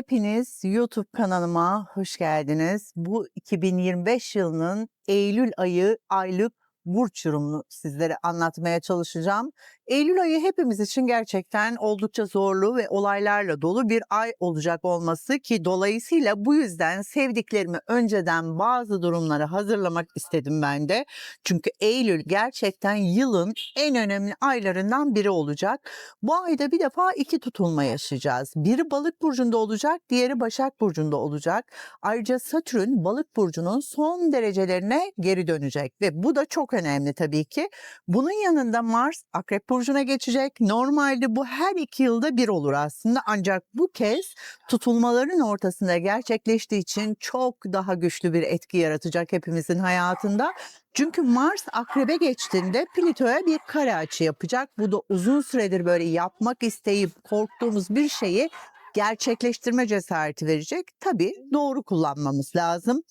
Hepiniz YouTube kanalıma hoş geldiniz. Bu 2025 yılının Eylül ayı aylık burç yorumunu sizlere anlatmaya çalışacağım. Eylül ayı hepimiz için gerçekten oldukça zorlu ve olaylarla dolu bir ay olacak olması ki dolayısıyla bu yüzden sevdiklerimi önceden bazı durumlara hazırlamak istedim ben de. Çünkü Eylül gerçekten yılın en önemli aylarından biri olacak. Bu ayda bir defa iki tutulma yaşayacağız. Biri balık burcunda olacak, diğeri başak burcunda olacak. Ayrıca Satürn balık burcunun son derecelerine geri dönecek ve bu da çok önemli tabii ki. Bunun yanında Mars akrep burcuna geçecek. Normalde bu her iki yılda bir olur aslında ancak bu kez tutulmaların ortasında gerçekleştiği için çok daha güçlü bir etki yaratacak hepimizin hayatında. Çünkü Mars akrebe geçtiğinde Plüto'ya bir kare açı yapacak. Bu da uzun süredir böyle yapmak isteyip korktuğumuz bir şeyi gerçekleştirme cesareti verecek. Tabii doğru kullanmamız lazım.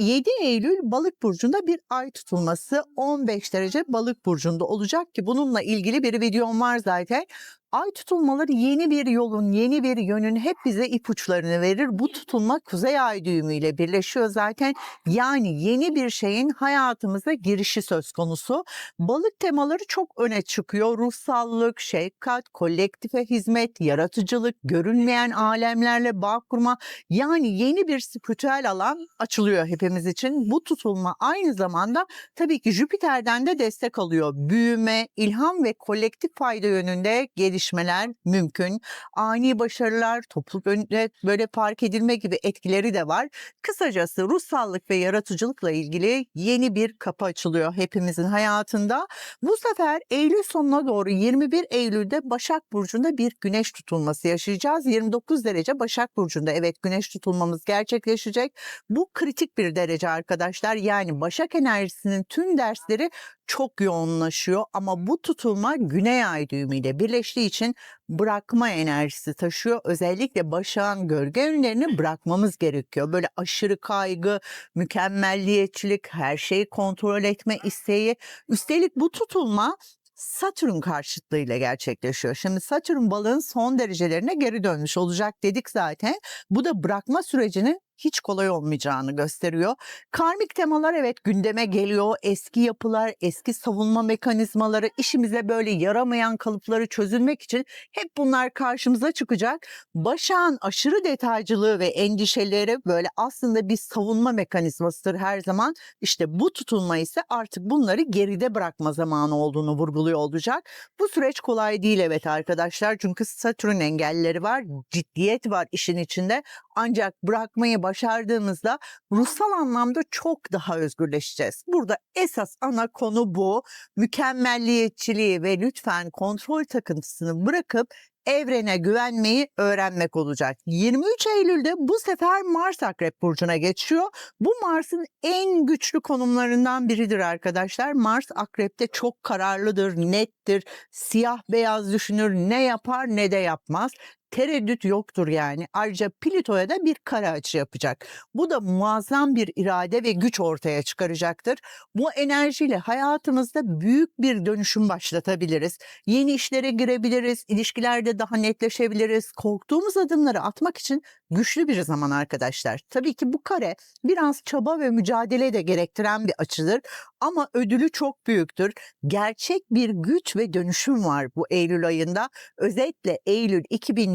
7 Eylül Balık burcunda bir ay tutulması 15 derece Balık burcunda olacak ki bununla ilgili bir videom var zaten. Ay tutulmaları yeni bir yolun, yeni bir yönün hep bize ipuçlarını verir. Bu tutulma kuzey ay düğümüyle birleşiyor zaten. Yani yeni bir şeyin hayatımıza girişi söz konusu. Balık temaları çok öne çıkıyor. Ruhsallık, şefkat, kolektife hizmet, yaratıcılık, görünmeyen alemlerle bağ kurma. Yani yeni bir spiritüel alan açılıyor hepimiz için. Bu tutulma aynı zamanda tabii ki Jüpiter'den de destek alıyor. Büyüme, ilham ve kolektif fayda yönünde gelişmeler mümkün. Ani başarılar, topluluk önünde böyle fark edilme gibi etkileri de var. Kısacası ruhsallık ve yaratıcılıkla ilgili yeni bir kapı açılıyor hepimizin hayatında. Bu sefer Eylül sonuna doğru 21 Eylül'de Başak Burcu'nda bir güneş tutulması yaşayacağız. 29 derece Başak Burcu'nda evet güneş tutulmamız gerçekleşecek. Bu kritik bir derece arkadaşlar. Yani Başak enerjisinin tüm dersleri çok yoğunlaşıyor ama bu tutulma Güney Ay düğümüyle birleştiği için bırakma enerjisi taşıyor. Özellikle başağın gölge yönlerini bırakmamız gerekiyor. Böyle aşırı kaygı, mükemmelliyetçilik, her şeyi kontrol etme isteği. Üstelik bu tutulma Satürn karşıtlığıyla gerçekleşiyor. Şimdi Satürn balığın son derecelerine geri dönmüş olacak dedik zaten. Bu da bırakma sürecinin hiç kolay olmayacağını gösteriyor. Karmik temalar evet gündeme geliyor. Eski yapılar, eski savunma mekanizmaları, işimize böyle yaramayan kalıpları çözülmek için hep bunlar karşımıza çıkacak. Başak'ın aşırı detaycılığı ve endişeleri böyle aslında bir savunma mekanizmasıdır her zaman. İşte bu tutulma ise artık bunları geride bırakma zamanı olduğunu vurguluyor olacak. Bu süreç kolay değil evet arkadaşlar. Çünkü Satürn engelleri var, ciddiyet var işin içinde. Ancak bırakmayı başardığımızda ruhsal anlamda çok daha özgürleşeceğiz. Burada esas ana konu bu. Mükemmelliyetçiliği ve lütfen kontrol takıntısını bırakıp evrene güvenmeyi öğrenmek olacak. 23 Eylül'de bu sefer Mars Akrep Burcu'na geçiyor. Bu Mars'ın en güçlü konumlarından biridir arkadaşlar. Mars Akrep'te çok kararlıdır, nettir, siyah beyaz düşünür, ne yapar ne de yapmaz tereddüt yoktur yani. Ayrıca Plüto'ya da bir kara açı yapacak. Bu da muazzam bir irade ve güç ortaya çıkaracaktır. Bu enerjiyle hayatımızda büyük bir dönüşüm başlatabiliriz. Yeni işlere girebiliriz, ilişkilerde daha netleşebiliriz. Korktuğumuz adımları atmak için güçlü bir zaman arkadaşlar. Tabii ki bu kare biraz çaba ve mücadele de gerektiren bir açıdır ama ödülü çok büyüktür. Gerçek bir güç ve dönüşüm var bu Eylül ayında. Özetle Eylül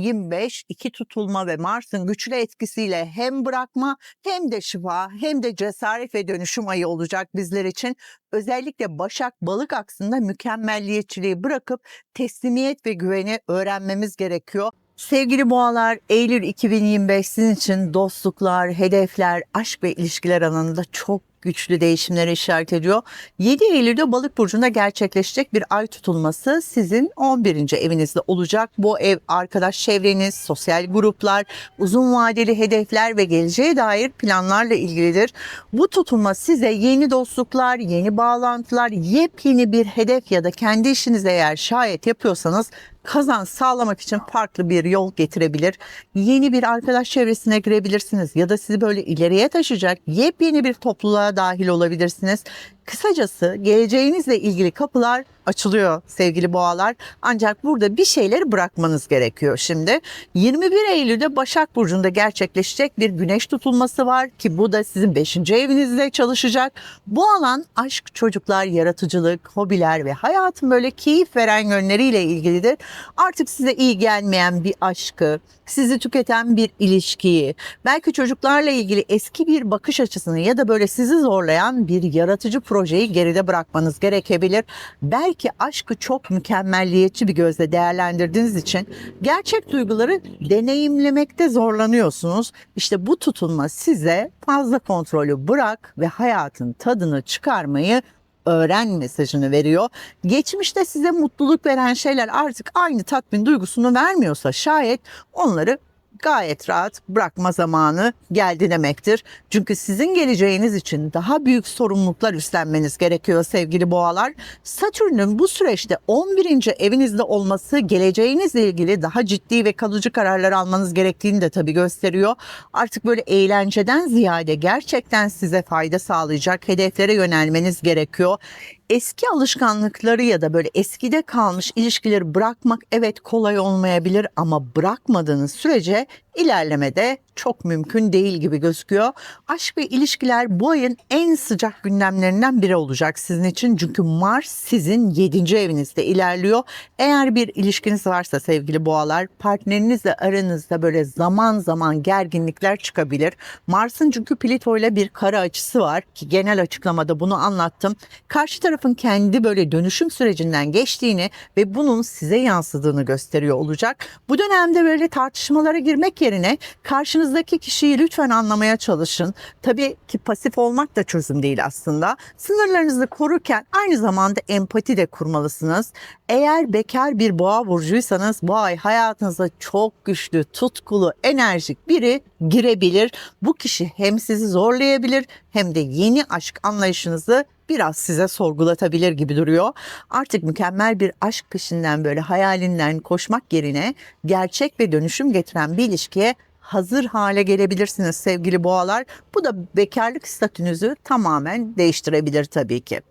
2025 iki tutulma ve Mars'ın güçlü etkisiyle hem bırakma hem de şifa hem de cesaret ve dönüşüm ayı olacak bizler için. Özellikle Başak Balık aksında mükemmelliyetçiliği bırakıp teslimiyet ve güveni öğrenmemiz gerekiyor. Sevgili boğalar, Eylül 2025 sizin için dostluklar, hedefler, aşk ve ilişkiler alanında çok güçlü değişimlere işaret ediyor. 7 Eylül'de Balık burcunda gerçekleşecek bir ay tutulması sizin 11. evinizde olacak. Bu ev arkadaş çevreniz, sosyal gruplar, uzun vadeli hedefler ve geleceğe dair planlarla ilgilidir. Bu tutulma size yeni dostluklar, yeni bağlantılar, yepyeni bir hedef ya da kendi işinizi eğer şayet yapıyorsanız kazanç sağlamak için farklı bir yol getirebilir. Yeni bir arkadaş çevresine girebilirsiniz ya da sizi böyle ileriye taşıyacak yepyeni bir topluluğa dahil olabilirsiniz. Kısacası geleceğinizle ilgili kapılar açılıyor sevgili boğalar. Ancak burada bir şeyleri bırakmanız gerekiyor şimdi. 21 Eylül'de Başak Burcu'nda gerçekleşecek bir güneş tutulması var ki bu da sizin 5. evinizde çalışacak. Bu alan aşk, çocuklar, yaratıcılık, hobiler ve hayatın böyle keyif veren yönleriyle ilgilidir. Artık size iyi gelmeyen bir aşkı, sizi tüketen bir ilişkiyi, belki çocuklarla ilgili eski bir bakış açısını ya da böyle sizi zorlayan bir yaratıcı projeyi geride bırakmanız gerekebilir. Belki aşkı çok mükemmelliyetçi bir gözle değerlendirdiğiniz için gerçek duyguları deneyimlemekte zorlanıyorsunuz. İşte bu tutunma size fazla kontrolü bırak ve hayatın tadını çıkarmayı öğren mesajını veriyor. Geçmişte size mutluluk veren şeyler artık aynı tatmin duygusunu vermiyorsa şayet onları gayet rahat bırakma zamanı geldi demektir. Çünkü sizin geleceğiniz için daha büyük sorumluluklar üstlenmeniz gerekiyor sevgili boğalar. Satürn'ün bu süreçte 11. evinizde olması geleceğinizle ilgili daha ciddi ve kalıcı kararlar almanız gerektiğini de tabii gösteriyor. Artık böyle eğlenceden ziyade gerçekten size fayda sağlayacak hedeflere yönelmeniz gerekiyor eski alışkanlıkları ya da böyle eskide kalmış ilişkileri bırakmak evet kolay olmayabilir ama bırakmadığınız sürece ilerlemede çok mümkün değil gibi gözüküyor. Aşk ve ilişkiler bu ayın en sıcak gündemlerinden biri olacak sizin için. Çünkü Mars sizin 7. evinizde ilerliyor. Eğer bir ilişkiniz varsa sevgili boğalar partnerinizle aranızda böyle zaman zaman gerginlikler çıkabilir. Mars'ın çünkü Plüto ile bir kara açısı var ki genel açıklamada bunu anlattım. Karşı tarafın kendi böyle dönüşüm sürecinden geçtiğini ve bunun size yansıdığını gösteriyor olacak. Bu dönemde böyle tartışmalara girmek yerine karşınızdaki kişiyi lütfen anlamaya çalışın. Tabii ki pasif olmak da çözüm değil aslında. Sınırlarınızı korurken aynı zamanda empati de kurmalısınız. Eğer bekar bir boğa burcuysanız bu ay hayatınıza çok güçlü, tutkulu, enerjik biri girebilir. Bu kişi hem sizi zorlayabilir hem de yeni aşk anlayışınızı biraz size sorgulatabilir gibi duruyor. Artık mükemmel bir aşk peşinden böyle hayalinden koşmak yerine gerçek ve dönüşüm getiren bir ilişkiye hazır hale gelebilirsiniz sevgili boğalar. Bu da bekarlık statünüzü tamamen değiştirebilir tabii ki.